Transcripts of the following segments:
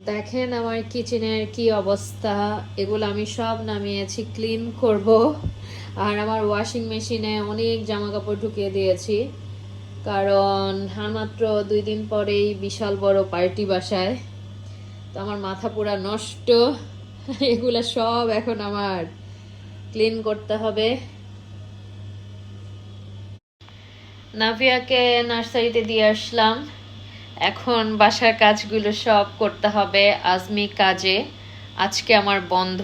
দেখেন আমার কিচেনের কি অবস্থা, এগুলো আমি সব নামিয়েছি, ক্লিন করব। আর আমার ওয়াশিং মেশিনে অনেক জামা কাপড় ঢুকিয়ে দিয়েছি। কারণ আর মাত্র দুই দিন পরেই বিশাল বড় পার্টি বাসায়। তো আমার মাথা পুরা নষ্ট। এগুলা সব এখন আমার ক্লিন করতে হবে। নাভিয়াকে নার্সারিতে দিয়ে আসলাম। এখন বাসার কাজগুলো সব করতে হবে আজমি কাজে। আজকে আমার বন্ধ।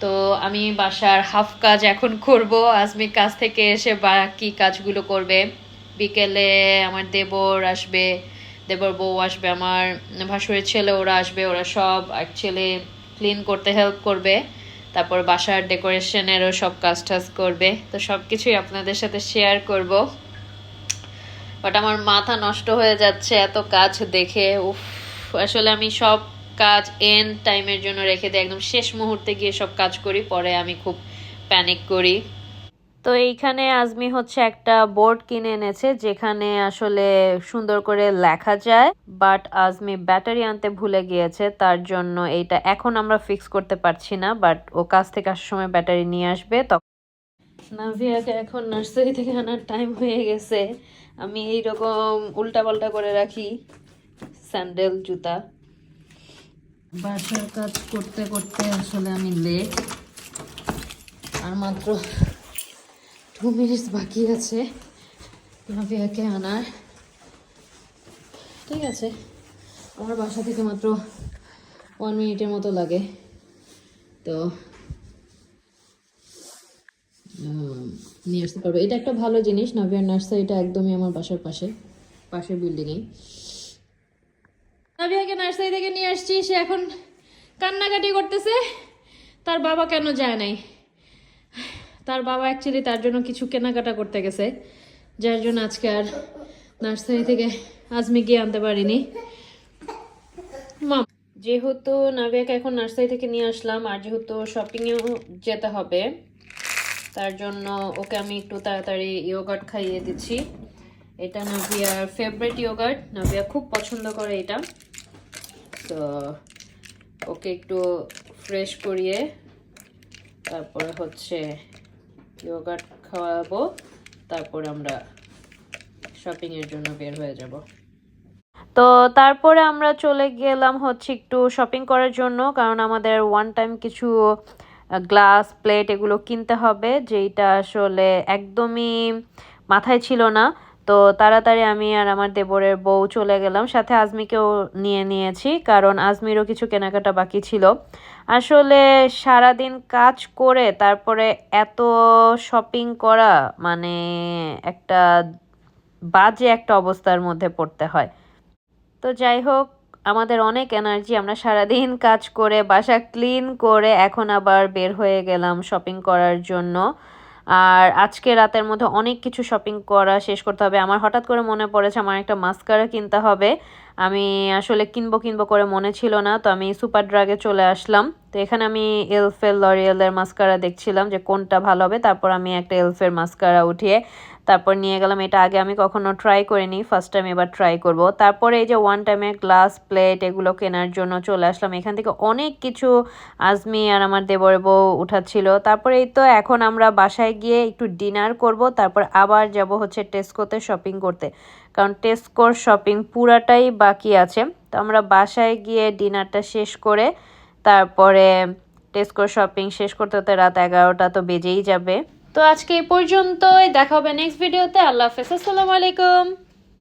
তো আমি বাসার হাফ কাজ এখন করব। আজমি কাজ থেকে এসে বাকি কাজগুলো করবে। বিকেলে আমার দেবর আসবে, দেবর বউ আসবে, আমার ভাসুরের ছেলে ওরা আসবে, ওরা সব অ্যাকচুয়ালি ক্লিন করতে হেল্প করবে। তারপর বাসার ডেকোরেশনেরও সব কাজ টাজ করবে। তো সব কিছুই আপনাদের সাথে শেয়ার করব। বাট আমার মাথা নষ্ট হয়ে যাচ্ছে, এত কাজ দেখে। উফ, আসলে আমি সব কাজ এন টাইমের জন্য রেখে দিই। একদম শেষ মুহূর্তে গিয়ে সব কাজ করি, পরে আমি খুব প্যানিক করি। তো এইখানে আজমি হচ্ছে একটা বোর্ড কিনে এনেছে, যেখানে আসলে সুন্দর করে লেখা যায়। বাট আজমি ব্যাটারি আনতে ভুলে গিয়েছে, তার জন্য এইটা এখন আমরা ফিক্স করতে পারছি না। বাট ও কাজ থেকে আসার সময় ব্যাটারি নিয়ে আসবে, তখন। নাভিয়াকে এখন নার্সারি থেকে আনার টাইম হয়ে গেছে। আমি এইরকম উল্টা পাল্টা করে রাখি স্যান্ডেল, জুতা। বাসার কাজ করতে করতে আসলে আমি লেট আর মাত্র টু মিনিটস বাকি আছে নাভিয়াকে আনার। ঠিক আছে, আমার বাসা থেকে মাত্র ওয়ান মিনিটের মতো লাগে। তো নিয়ে আসতে পারব। এটা একটা ভালো জিনিস, নাভিয়ার নার্সারিটা একদমই আমার বাসার পাশে, পাশের বিল্ডিংয়ে নাভিয়াকে নার্সারি থেকে নিয়ে আসছি, সে এখন কান্নাকাটি করতেছে। তার বাবা কেন যায় নাই? তার বাবা অ্যাকচুয়ালি তার জন্য কিছু কেনাকাটা করতে গেছে, যার জন্য আজকে আর নার্সারি থেকে আজমি গিয়ে আনতে পারিনি। মাম যেহেতু নাভিয়াকে এখন নার্সারি থেকে নিয়ে আসলাম, আর যেহেতু শপিংয়েও যেতে হবে তার জন্য ওকে আমি একটু তাড়াতাড়ি ইয়োগার্ট খাইয়ে দিচ্ছি। এটা নাভিয়ার ফেভারিট ইয়োগার্ট নাভিয়া খুব পছন্দ করে এটা। তো ওকে একটু ফ্রেশ করিয়ে তারপরে হচ্ছে ইয়োগার্ট খাওয়াবো। তারপর আমরা শপিংয়ের জন্য বের হয়ে যাব। তো তারপরে আমরা চলে গেলাম হচ্ছে একটু শপিং করার জন্য। কারণ আমাদের ওয়ান টাইম কিছু গ্লাস, প্লেট এগুলো কিনতে হবে, যেইটা আসলে একদমই মাথায় ছিল না। তো তাড়াতাড়ি আমি আর আমার দেবরের বউ চলে গেলাম, সাথে আজমিকেও নিয়ে নিয়েছি, কারণ আজমিরও কিছু কেনাকাটা বাকি ছিল। আসলে সারাদিন কাজ করে তারপরে এত শপিং করা মানে একটা বাজে একটা অবস্থার মধ্যে পড়তে হয়। তো যাই হোক আমাদের অনেক এনার্জি আমরা সারাদিন কাজ করে, বাসা ক্লিন করে এখন আবার বের হয়ে গেলাম শপিং করার জন্য। আর আজকে রাতের মধ্যে অনেক কিছু শপিং করা শেষ করতে হবে। আমার হঠাৎ করে মনে পড়েছে, আমার একটা মাস্কারা কিনতে হবে। আমি আসলে কিনবো কিনবো করে মনে ছিল না, তো আমি সুপার ড্রাগে চলে আসলাম। তো এখানে আমি এলফেল লরিয়েলের মাস্কারা দেখছিলাম যে কোনটা ভালো হবে। তারপর আমি একটা এলফের মাস্কারা উঠিয়ে তারপর নিয়ে গেলাম, এটা আগে আমি কখনো ট্রাই করিনি ফার্স্ট টাইম এবার ট্রাই করব। তারপরে এই যে ওয়ান টাইমে গ্লাস প্লেট এগুলো কেনার জন্য চলে আসলাম। এখান থেকে অনেক কিছু আজমি আর আমার দেবর বউ উঠাচ্ছিল। তারপরে এই তো এখন আমরা বাসায় গিয়ে একটু ডিনার করব, তারপর আবার যাব হচ্ছে টেস্কোতে শপিং করতে। কারণ টেস্কোর শপিং পুরাটাই বাকি আছে। তো আমরা বাসায় গিয়ে ডিনারটা শেষ করে, তারপরে টেস্কোর শপিং শেষ করতে হতে রাত এগারোটা তো বেজেই যাবে। তো আজকে এই পর্যন্তই দেখা হবে নেক্সট ভিডিওতে আল্লাহ হাফেজ আসসালামু আলাইকুম।